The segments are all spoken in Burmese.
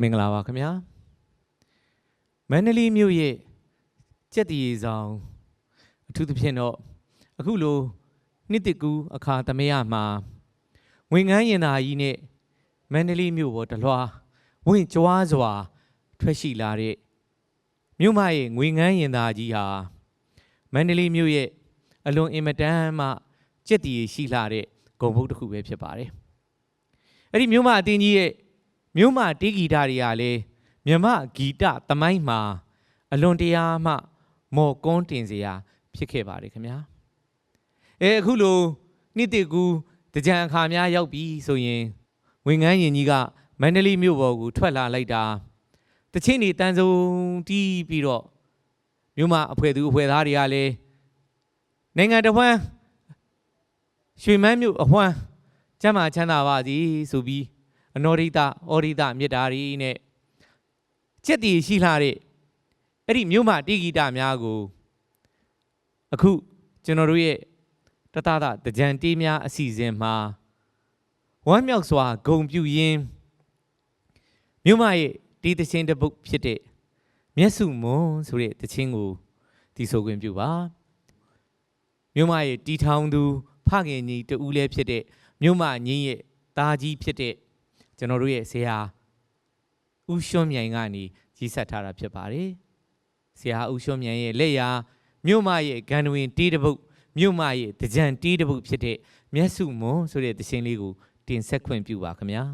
မင်္ဂလာပါခင်ဗျာမန္တလေးမြို့ရဲ့ကြက်တရီဆောင်အထူးသဖြင့်တော့အခုလိုနှစ်တကူအခါသမယမှာငွေငန်းရင်သာကြီးနဲ့မန္တလေးမြို့ပေါ်တလွှာဝင့်ကြွားစွာ ထွက်ရှိလာတဲ့မြို့မရဲ့ငွေငန်းရင်သာကြီးဟာမန္တလေးမြို့ရဲ့အလွန်အင်မတန်မှကြက်တရီရှိလာတဲ့ဂုံဘုတ်တစ်ခုပဲဖြစ်ပါတယ်အဲ့ဒီမြို့မအတင်းကြီးရဲ့ မြို့မတေးဂီတတွေကလည်းမြမဂီတသမိုင်းမှာအလွန်တရာမှ မော်ကွန်းတင်စရာဖြစ်ခဲ့ပါတယ်ခင်ဗျာအဲအခုလိုနှစ်တကူတကြံအခါများရောက်ပြီဆိုရင်ဝင်ငန်းရင်ကြီးကမန္တလေးမြို့ပေါ်ကိုထွက်လာလိုက်တာတချင်းနေတန်းစုံတီးပြီးတော့မြို့မအဖွဲသူအဖွဲသားတွေကလည်းနိုင်ငံတော်ဝန်ရွှေမန်းမြို့အဝမ်းကျမ်းမာချမ်းသာပါသည်ဆိုပြီး အနောရိတဩရိတမေတ္တာရီနဲ့စက်တည်ရှိလာတဲ့အဲ့ဒီမြို့မတိဂီတများကိုအခုကျွန်တော်တို့ရဲ့တတသတကြံတေးများအစီအစဉ်မှာဝမ်းမြောက်စွာဂုံပြူရင်းမြို့မရဲ့ဒီသချင်းတစ်ပုဒ်ဖြစ်တဲ့မျက်စုမွန်ဆိုတဲ့သချင်းကိုတီးဆိုခွင့်ပြုပါမြို့မရဲ့တီထောင်သူ ဖခင်ကြီးတူလည်းဖြစ်တဲ့မြို့မညင်းရဲ့သားကြီးဖြစ်တဲ့ ကျွန်တော်တို့ရဲ့ဆရာဦးရွှွန်မြိုင်ကနေကြီးဆက်ထားတာဖြစ်ပါတယ်။ဆရာဦးရွှွန်မြိုင်ရဲ့လက်ရာမြို့မရဲ့ဂန်ဒဝင်တီးတပုတ်မြို့မရဲ့တကြံတီးတပုတ်ဖြစ်တဲ့မျက်စုမွန်ဆိုတဲ့သရှင်လေးကိုတင်ဆက်ခွင့်ပြုပါခင်ဗျာ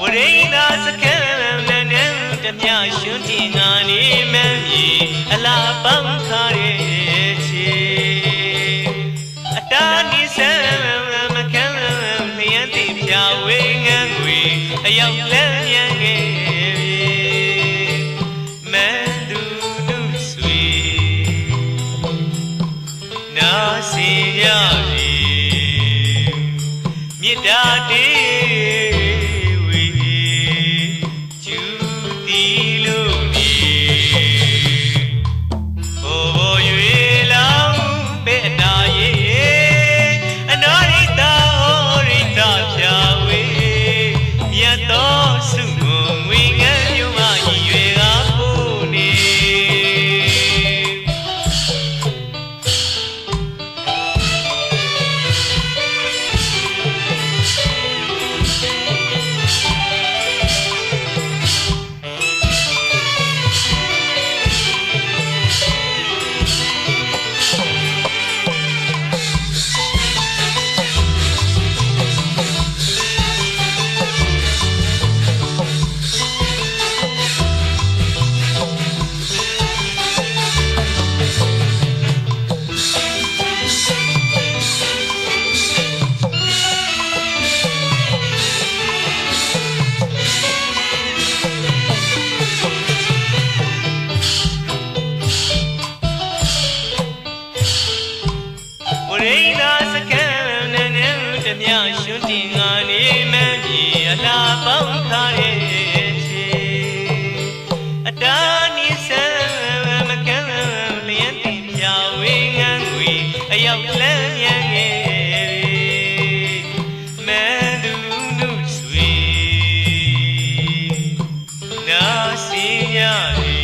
ဝရိဏစကံလန်နဲ့တမျှရှင်တင်ငါနေမှန်ပြီအလားပန်းခါရဲ့ See ya.